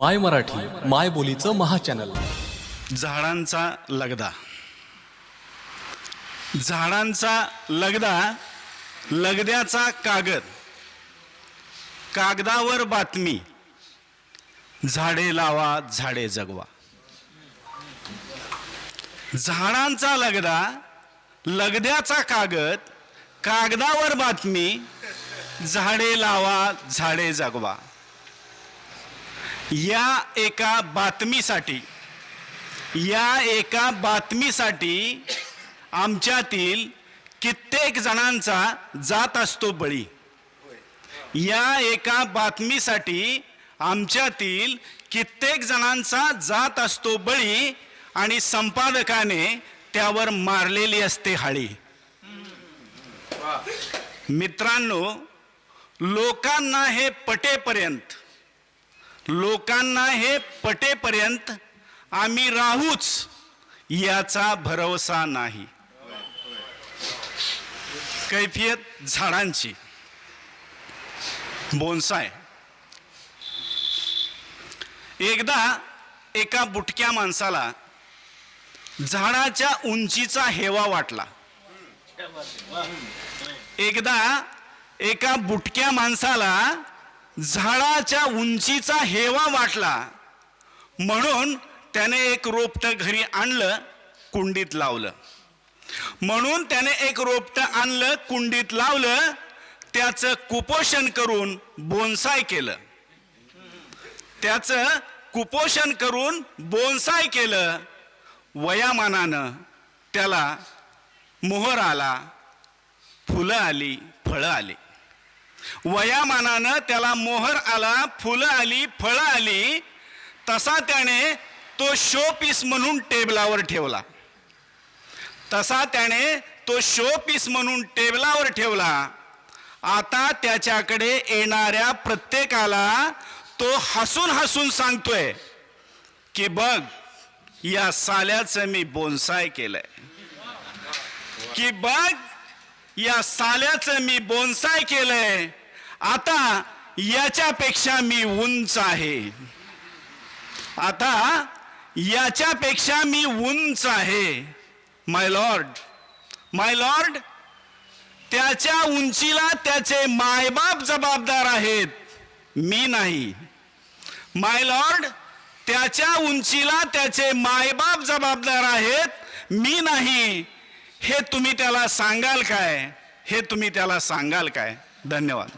माय मराठी माय बोलीचं महाचॅनल झाडांचा लगदा. झाडांचा लगदा लगद्याचा कागद. कागदावर बातमी. झाडे लावा झाडे जगवा. झाडांचा लगदा लगद्याचा कागद कागदावर बातमी. झाडे लावा झाडे जगवा. या एका बातमीसाठी या एका बातमीसाठी आमच्यातील कित्येक जणांचा जात असतो बळी. या एका बातमीसाठी आमच्यातील कित्येक जणांचा जात असतो बळी आणि संपादकाने त्यावर मारलेली असते हाळी. मित्रांनो लोकांना हे पटेपर्यंत लोकांना हे पटेपर्यंत आम्ही राहूच याचा भरवसा नाही. कैफियत झाडांची. बोनसाय. एकदा एका बुटक्या माणसाला झाडाच्या उंचीचा हेवा वाटला. एकदा एका बुटक्या माणसाला झाडाच्या उंचीचा हेवा वाटला. म्हणून त्याने एक रोपटं घरी आणलं कुंडीत लावलं. म्हणून त्याने एक रोपटं आणलं कुंडीत लावलं त्याचं कुपोषण करून बोनसाय केलं. त्याचं कुपोषण करून बोनसाय केलं. वयामानानं त्याला मोहर आला फुलं आली फळं आली. वयामानानं त्याला मोहर आला फुलं आली फळं आली तसा त्याने तो शो पीस म्हणून टेबलावर ठेवला. तसा त्याने तो शो पीस म्हणून टेबलावर ठेवला. आता त्याच्याकडे येणाऱ्या प्रत्येकाला तो हसून हसून सांगतोय की बघ या साल्याचं मी बोनसाय केलंय. की बघ या साल्याचं मी बोनसाय केलंय. आता याच्यापेक्षा मी उंच आहे. आता याच्यापेक्षा मी उंच आहे. माय लॉर्ड माय लॉर्ड त्याच्या उंचीला त्याचे मायबाप जबाबदार आहेत. मी नाही. माय लॉर्ड त्याच्या उंचीला त्याचे मायबाप जबाबदार आहेत. मी नाही. हे तुम्ही त्याला सांगाल काय? हे तुम्ही त्याला सांगाल काय? धन्यवाद.